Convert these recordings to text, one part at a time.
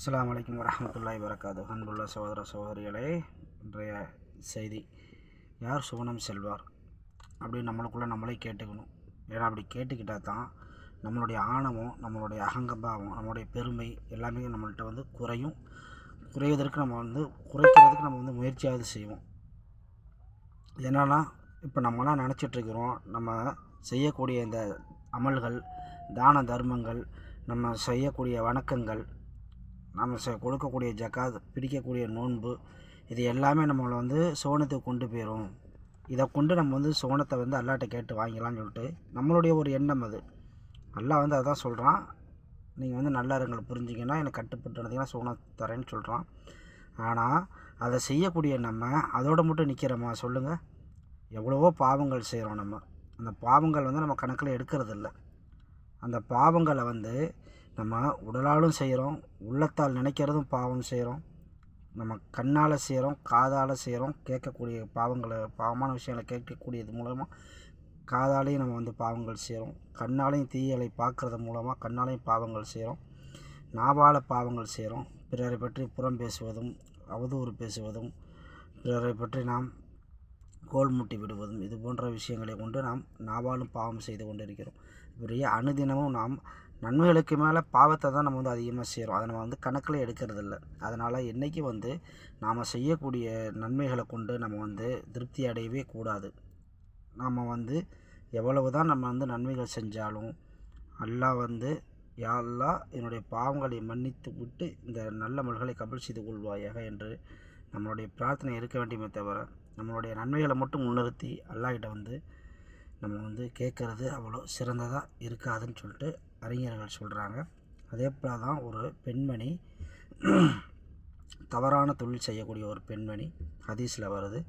அஸ்லாம் வலைக்கம் வரமத்துல்லாய் வரகாத்து அன்புள்ள சகோதர சகோதரிகளே இன்றைய செய்தி யார் சுவனம் செல்வார் அப்படின்னு நம்மளுக்குள்ளே நம்மளே கேட்டுக்கணும். ஏன்னா அப்படி கேட்டுக்கிட்டால் தான் நம்மளுடைய ஆணவம் நம்மளுடைய அகங்கபாவம் நம்மளுடைய பெருமை எல்லாமே நம்மள்கிட்ட வந்து குறையும். குறைவதற்கு நம்ம வந்து குறைக்கிறதுக்கு நம்ம வந்து முயற்சியாவது செய்வோம். என்னென்னா இப்போ நம்மளாம் நினச்சிட்ருக்கிறோம் நம்ம செய்யக்கூடிய இந்த அமல்கள் தான தர்மங்கள் நம்ம செய்யக்கூடிய வணக்கங்கள் நம்ம செ கொடுக்கக்கூடிய ஜக்காத் பிடிக்கக்கூடிய நோன்பு இது எல்லாமே நம்மளை வந்து சோனத்துக்கு கொண்டு போயிடும் இதை கொண்டு நம்ம வந்து சோனத்தை வந்து அல்லாட்ட கேட்டு வாங்கிக்கலாம்னு சொல்லிட்டு நம்மளுடைய ஒரு எண்ணம் அது. நல்லா வந்து அதான் சொல்கிறான் நீங்கள் வந்து நல்ல இருங்களை புரிஞ்சிங்கன்னா எனக்கு கட்டுப்பட்டு நடந்தீங்கன்னா சோனம் தரேன்னு சொல்கிறான் ஆனால் அதை செய்யக்கூடிய நம்ம அதோடு மட்டும் நிற்கிறோமா சொல்லுங்கள் எவ்வளவோ பாவங்கள் செய்கிறோம் நம்ம. அந்த பாவங்கள் வந்து நம்ம கணக்கில் எடுக்கிறதில்ல. அந்த பாவங்களை வந்து நம்ம உடலாலும் செய்கிறோம் உள்ளத்தால் நினைக்கிறதும் பாவம் செய்கிறோம். நம்ம கண்ணால் செய்கிறோம் காதால் செய்கிறோம் கேட்கக்கூடிய பாவங்களை பாவமான விஷயங்களை கேட்கக்கூடியது மூலமாக காதாலையும் நம்ம வந்து பாவங்கள் செய்கிறோம். கண்ணாலையும் தீயலை பார்க்குறது மூலமாக கண்ணாலையும் பாவங்கள் செய்கிறோம். நாவால் பாவங்கள் செய்கிறோம். பிறரை பற்றி புறம் பேசுவதும் அவதூறு பேசுவதும் பிறரை பற்றி நாம் கோல் முட்டி விடுவதும் இது போன்ற விஷயங்களை கொண்டு நாம் நாவாலும் பாவம் செய்து கொண்டிருக்கிறோம். இப்படியே அனுதினமும் நாம் நன்மைகளுக்கு மேலே பாவத்தை தான் நம்ம வந்து அதிகமாக செய்கிறோம் அதை நம்ம வந்து கணக்கில் எடுக்கிறதில்ல. அதனால் என்றைக்கு வந்து நாம் செய்யக்கூடிய நன்மைகளை கொண்டு நம்ம வந்து திருப்தி அடையவே கூடாது. நாம் வந்து எவ்வளவு தான் நம்ம வந்து நன்மைகள் செஞ்சாலும் அல்லாஹ் வந்து யா என்னுடைய பாவங்களை மன்னித்து விட்டு இந்த நல்ல மல்களை கபல் செய்து கொள்வாயாக என்று நம்மளுடைய பிரார்த்தனை இருக்க வேண்டியமே தவிர நம்மளுடைய நன்மைகளை மட்டும் முன்னிறுத்தி அல்லாஹ்கிட்ட வந்து நம்ம வந்து கேட்குறது அவ்வளோ சிறந்ததாக இருக்காதுன்னு சொல்லிட்டு அறிஞர்கள் சொல்கிறாங்க அதே போல் தான் ஒரு பெண்மணி தவறான தொழில் செய்யக்கூடிய ஒரு பெண்மணி ஹதீஸில் வருது.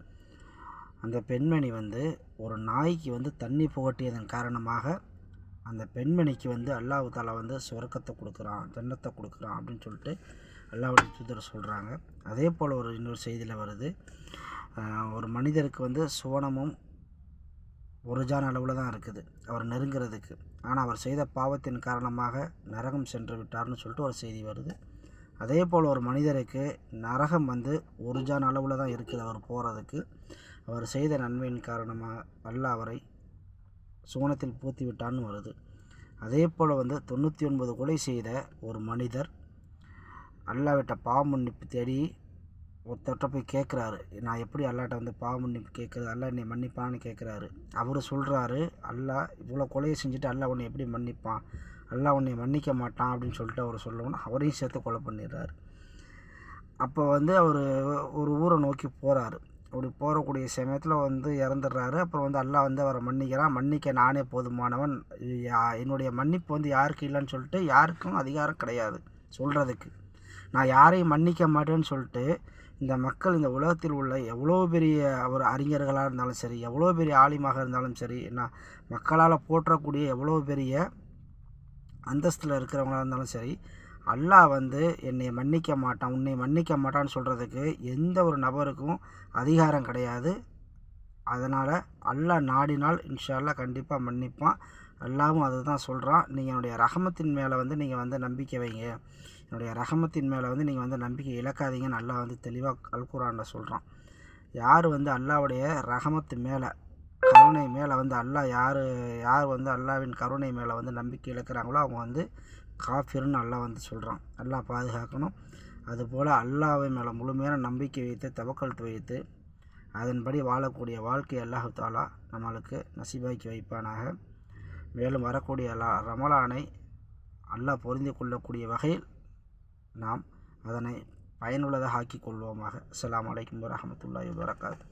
அந்த பெண்மணி வந்து ஒரு நாய்க்கு வந்து தண்ணி புகட்டியதன் காரணமாக அந்த பெண்மணிக்கு வந்து அல்லாஹு தாலா வந்து சுவர்க்கத்தை கொடுக்குறான் ஜன்னத்தை கொடுக்குறான் அப்படின்னு சொல்லிட்டு அல்லாவுடைய தூதர் சொல்கிறாங்க அதே போல் ஒரு இன்னொரு செய்தியில் வருது. ஒரு மனிதருக்கு வந்து சுவனமும் ஒருஜான் அளவில் தான் இருக்குது. அவர் நெருங்கிறதுக்கு. ஆனால் அவர் செய்த பாவத்தின் காரணமாக நரகம் சென்று விட்டார்னு சொல்லிட்டு ஒரு செய்தி வருது. அதே போல் ஒரு மனிதருக்கு நரகம் வந்து ஒரு ஜான் அளவில் தான் இருக்குது அவர் போகிறதுக்கு அவர் செய்த நன்மையின் காரணமாக அல்ல அவரை சுவனத்தில் பூத்தி விட்டான்னு வருது. அதே போல் வந்து தொண்ணூற்றி ஒன்பது கொலை செய்த ஒரு மனிதர் அல்லாவிட்ட பாவ மன்னிப்பு தேடி ஒருத்தர்கிட்ட போய் கேட்குறாரு நான் எப்படி அல்லாட்ட வந்து பாவ மன்னிப்பு கேட்குறது அல்லா என்னை மன்னிப்பான்னு கேட்குறாரு அவர் சொல்கிறாரு அல்லா இவ்வளோ கொலையை செஞ்சுட்டு அல்லா உன்னை எப்படி மன்னிப்பான்? அல்லா உன்னை மன்னிக்க மாட்டான் அப்படின்னு சொல்லிட்டு அவர் சொல்லணும்னு அவரையும் சேர்த்து கொலை பண்ணிடுறாரு. அப்போ வந்து அவர் ஒரு ஊரை நோக்கி போகிறாரு அப்படி போகக்கூடிய சமயத்தில் வந்து இறந்துடுறாரு. அப்புறம் வந்து அல்லா வந்து அவரை மன்னிக்கிறான். மன்னிக்க நானே போதுமானவன். என்னுடைய மன்னிப்பு வந்து யாருக்கு இல்லைன்னு சொல்லிட்டு யாருக்கும் அதிகாரம் கிடையாது சொல்கிறதுக்கு நான் யாரையும் மன்னிக்க மாட்டேன்னு சொல்லிட்டு இந்த மக்கள் இந்த உலகத்தில் உள்ள எவ்வளோ பெரிய ஒரு அறிஞர்களாக இருந்தாலும் சரி எவ்வளோ பெரிய ஆலிமாக இருந்தாலும் சரி என்ன மக்களால் போற்றக்கூடிய எவ்வளோ பெரிய அந்தஸ்தில் இருக்கிறவங்களாக இருந்தாலும் சரி அல்லாஹ் வந்து என்னை மன்னிக்க மாட்டான் உன்னை மன்னிக்க மாட்டான்னு சொல்கிறதுக்கு எந்த ஒரு நபருக்கும் அதிகாரம் கிடையாது. அதனால் அல்லாஹ் நாடினால் இன்ஷால்லா கண்டிப்பாக மன்னிப்பான். அல்லாவும் அதை தான் சொல்கிறான் நீங்கள் என்னுடைய ரகமத்தின் மேலே வந்து நீங்கள் வந்து நம்பிக்கை வைங்க. என்னுடைய ரகமத்தின் மேலே வந்து நீங்கள் வந்து நம்பிக்கை இழக்காதீங்க. நல்லா வந்து தெளிவாக அல்குரான்ல சொல்கிறான் யார் வந்து அல்லாவுடைய ரகமத்து மேலே கருணை மேலே வந்து அல்லாஹ் யார் யார் வந்து அல்லாவின் கருணை மேலே வந்து நம்பிக்கை இழக்கிறாங்களோ அவங்க வந்து காஃபிர்னு அல்லாஹ் வந்து சொல்கிறான் அல்லாஹ் பாதுகாக்கணும். அதுபோல் அல்லாவை மேலே முழுமையான நம்பிக்கை வைத்து தவக்கல்ட்டு வைத்து அதன்படி வாழக்கூடிய வாழ்க்கை அல்லாஹு தாலா நம்மளுக்கு நசிபாக்கி வைப்பானாக. மேலும் வரக்கூடிய அல்லா ரமலானை அல்லாஹ் பொருந்தி கொள்ளக்கூடிய வகையில் நாம் அதனை பயனுள்ளதாக ஆக்கிக் கொள்வோமாக. அஸ்லாம் வலைக்கம் வரமத்துல்லாஹி வரகாத்து